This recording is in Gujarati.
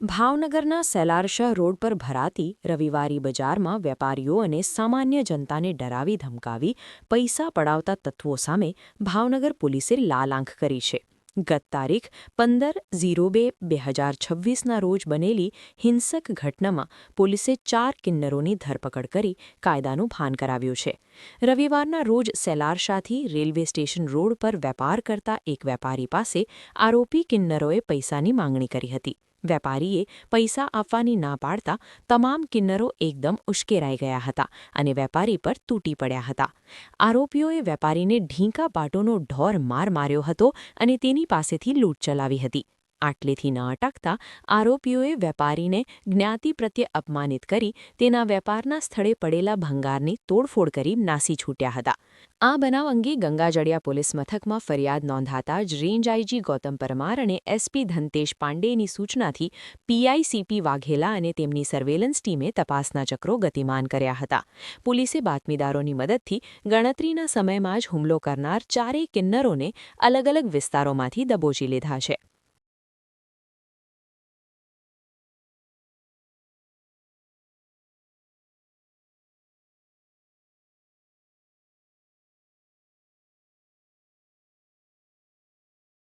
ભાવનગરના સેલારશાહ રોડ પર ભરાતી રવિવારી બજારમાં વેપારીઓ અને સામાન્ય જનતાને ડરાવી ધમકાવી પૈસા પડાવતા તત્વો સામે ભાવનગર પોલીસે લાલ આંખ કરી છે. ગત તારીખ પંદર ઝીરો બે બે હજાર છવ્વીસના રોજ બનેલી હિંસક ઘટનામાં પોલીસે ચાર કિન્નરોની ધરપકડ કરી કાયદાનું ભાન કરાવ્યું છે. રવિવારના રોજ સેલારશાથી રેલવે સ્ટેશન રોડ પર વેપાર કરતા એક વેપારી પાસે આરોપી કિન્નરોએ પૈસાની માંગણી કરી હતી. વેપારીએ પૈસા આપવાની ના પાડતા તમામ કિન્નરો એકદમ ઉશ્કેરાઈ ગયા હતા અને વેપારી પર તૂટી પડ્યા હતા. આરોપીઓએ વેપારીને ઢીંકા પાટોનો ઢોર માર માર્યો હતો અને તેની પાસેથી લૂંટ ચલાવી હતી. આટલેથી ન અટકતા આરોપીઓએ વેપારીને જ્ઞાતિ પ્રત્યે અપમાનિત કરી તેના વેપારના સ્થળે પડેલા ભંગારની તોડફોડ કરી નાસી છૂટ્યા હતા. આ બનાવ અંગે ગંગાજળિયા પોલીસ મથકમાં ફરિયાદ નોંધાતા જ રેન્જ આઈજી ગૌતમ પરમાર અને એસપી ધનતેશ પાંડેની સૂચનાથી પીઆઈસીપી વાઘેલા અને તેમની સર્વેલન્સ ટીમે તપાસના ચક્રો ગતિમાન કર્યા હતા. પોલીસે બાતમીદારોની મદદથી ગણતરીના સમયમાં જ હુમલો કરનાર ચારેય કિન્નરોને અલગ અલગ વિસ્તારોમાંથી દબોચી લીધા છે.